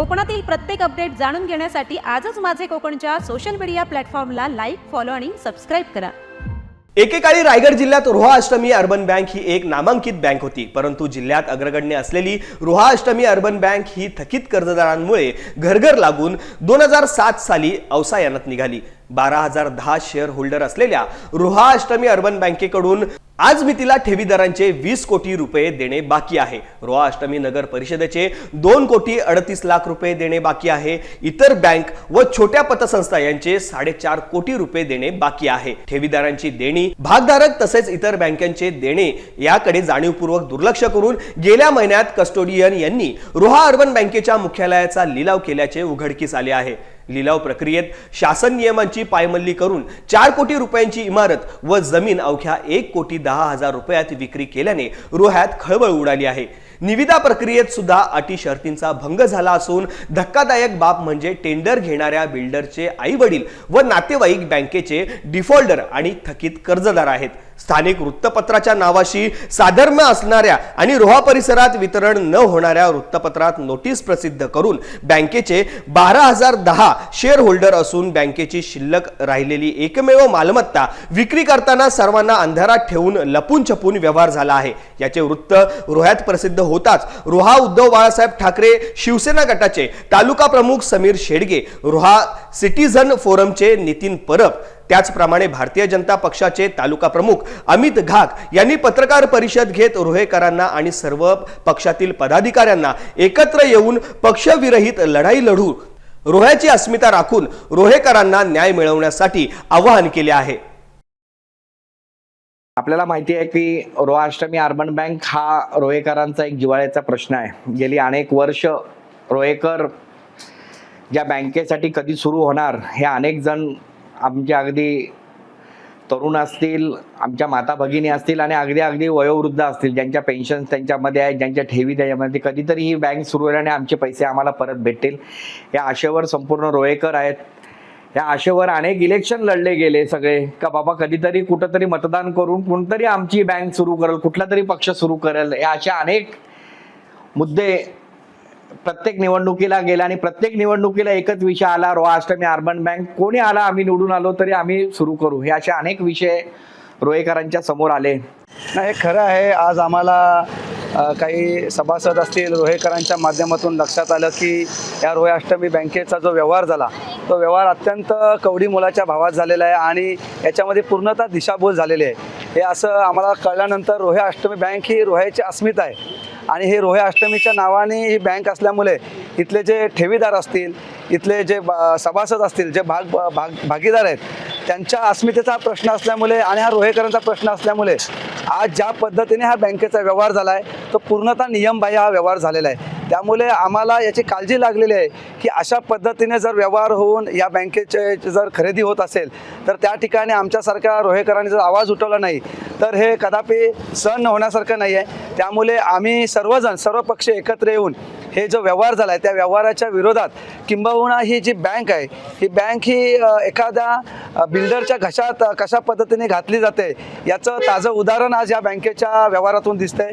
कोकणातील प्रत्येक अपडेट जाणून घेण्यासाठी आजच माझे कोकणच्या सोशल मीडिया प्लॅटफॉर्मला लाईक फॉलो आणि सबस्क्राईब करा. एकेकाळी रायगड जिल्ह्यात रोहा अष्टमी अर्बन बँक ही एक नामांकित बँक होती. परंतु जिल्ह्यात अग्रगण्य असलेली रोहा अष्टमी अर्बन बँक ही थकीत कर्जदारांमुळे घरघर लागून दोन हजार सात साली अवसायानात निघाली. बारा हजार दहा शेअर होल्डर असलेल्या रोहा अष्टमी अर्बन बँकेकडून आज मितीला ठेवीदारांचे वीस कोटी रुपये देणे बाकी आहे. रोहा अष्टमी नगर परिषदेचे दोन कोटी अडतीस लाख रुपये देणे बाकी आहे. इतर बँक व छोट्या पतसंस्था यांचे साडेचार कोटी रुपये देणे बाकी आहे. ठेवीदारांची देणी भागधारक तसेच इतर बँकांचे देणे याकडे जाणीवपूर्वक दुर्लक्ष करून गेल्या महिन्यात कस्टोडियन यांनी रोहा अर्बन बँकेच्या मुख्यालयाचा लिलाव केल्याचे उघडकीस आले आहे. लिलाव प्रक्रियेत शासन नियमांची पायमल्ली करून चार कोटी रुपयांची इमारत व जमीन अवघ्या एक कोटी दहा हजार रुपयात विक्री केल्याने रोह्यात खळबळ उडाली आहे. निविदा प्रक्रियेत सुद्धा अटी शर्तींचा भंग झाला असून धक्कादायक बाब म्हणजे टेंडर घेणाऱ्या बिल्डरचे आई वडील व नातेवाईक बँकेचे डिफॉल्टर आणि थकीत कर्जदार आहेत. स्थानिक वृत्तपत्राच्या नावाशी साधर्म्य असणाऱ्या आणि रोहा परिसरात वितरण न होणाऱ्या वृत्तपत्रात नोटीस प्रसिद्ध करून बँकेचे बारा हजार दहा शेअर होल्डर असून बँकेची शिल्लक राहिलेली एकमेव मालमत्ता विक्री करताना सर्वांना अंधारात ठेवून लपून छपून व्यवहार झाला आहे. याचे वृत्त रोह्यात प्रसिद्ध होताच रोहा उद्धव बाळासाहेब ठाकरे शिवसेना गटाचे तालुका प्रमुख समीर शेडगे रोहा सिटीझन फोरमचे नितीन परब त्याचप्रमाणे भारतीय जनता पक्षाचे तालुका प्रमुख अमित घाक यांनी पत्रकार परिषद घेत रोहेकरांना आणि सर्व पक्षातील पदाधिकाऱ्यांना एकत्र येऊन पक्षविरहित लढाई लढू रोह्याची अस्मिता राखून रोहेकरांना न्याय मिळवण्यासाठी आवाहन केले आहे. आपल्याला माहिती आहे की रोहा अष्टमी अर्बन बँक हा रोहेकरांचा एक जिवाळ्याचा प्रश्न आहे. गेली अनेक वर्ष रोहेकर ज्या बँकेसाठी कधी सुरू होणार हे अनेक जण आमचे अगदी तरुण असतील आमच्या माता भगिनी असतील आणि अगदी अगदी वयोवृद्ध असतील ज्यांच्या पेन्शन त्यांच्यामध्ये आहेत ज्यांच्या ठेवी त्याच्यामध्ये कधीतरी ही बँक सुरू होईल आणि आमचे पैसे आम्हाला परत भेटतील. या आशेवर संपूर्ण रोहेकर आहेत. या आशेवर अनेक इलेक्शन लढले गेले सगळे. का बाबा कधीतरी कुठंतरी मतदान करून कोणतरी आमची बँक सुरू करेल कुठला तरी पक्ष सुरू करेल या अशा अनेक मुद्दे प्रत्येक निवडणुकीला गेला आणि प्रत्येक निवडणुकीला एकच विषय आला रोहा अष्टमी अर्बन बँक कोणी आला आम्ही निवडून आलो तरी आम्ही सुरू करू. हे असे अनेक विषय रोहेकरांच्या समोर आले. नाही हे खरं आहे. आज आम्हाला काही सभासद असतील रोहेकरांच्या माध्यमातून लक्षात आलं की या रोहे अष्टमी बँकेचा जो व्यवहार झाला तो व्यवहार अत्यंत कवडी मुलाच्या भावात झालेला आहे आणि याच्यामध्ये पूर्णतः दिशाभूल झालेली आहे. हे असं आम्हाला कळल्यानंतर रोहे अष्टमी बँक ही रोह्याची अस्मिता आहे. आणि हे रोहे अष्टमीच्या नावाने ही बँक असल्यामुळे इथले जे ठेवीदार असतील इथले जे बा- सभासद असतील जे भाग भाग भागीदार आहेत त्यांच्या अस्मितेचा प्रश्न असल्यामुळे आणि हा रोहेकरांचा प्रश्न असल्यामुळे आज ज्या पद्धतीने हा बँकेचा व्यवहार झाला आहे तो पूर्णतः नियमबाह्य हा व्यवहार झालेला आहे. त्यामुळे आम्हाला याची काळजी लागलेली आहे की अशा पद्धतीने जर व्यवहार होऊन या बँकेचे जर खरेदी होत असेल तर त्या ठिकाणी आमच्यासारख्या रोहेकरांनी जर आवाज उठवला नाही तर हे कदापि सहन होण्यासारखं नाही आहे. त्यामुळे आम्ही सर्वजण सर्व पक्ष एकत्र येऊन हे जो व्यवहार झाला आहे त्या व्यवहाराच्या विरोधात किंबहुना ही जी बँक आहे ही बँक ही एखाद्या बिल्डरच्या घशात कशा पद्धतीने घातली जाते याचं ताजं उदाहरण आज या बँकेच्या व्यवहारातून दिसतंय.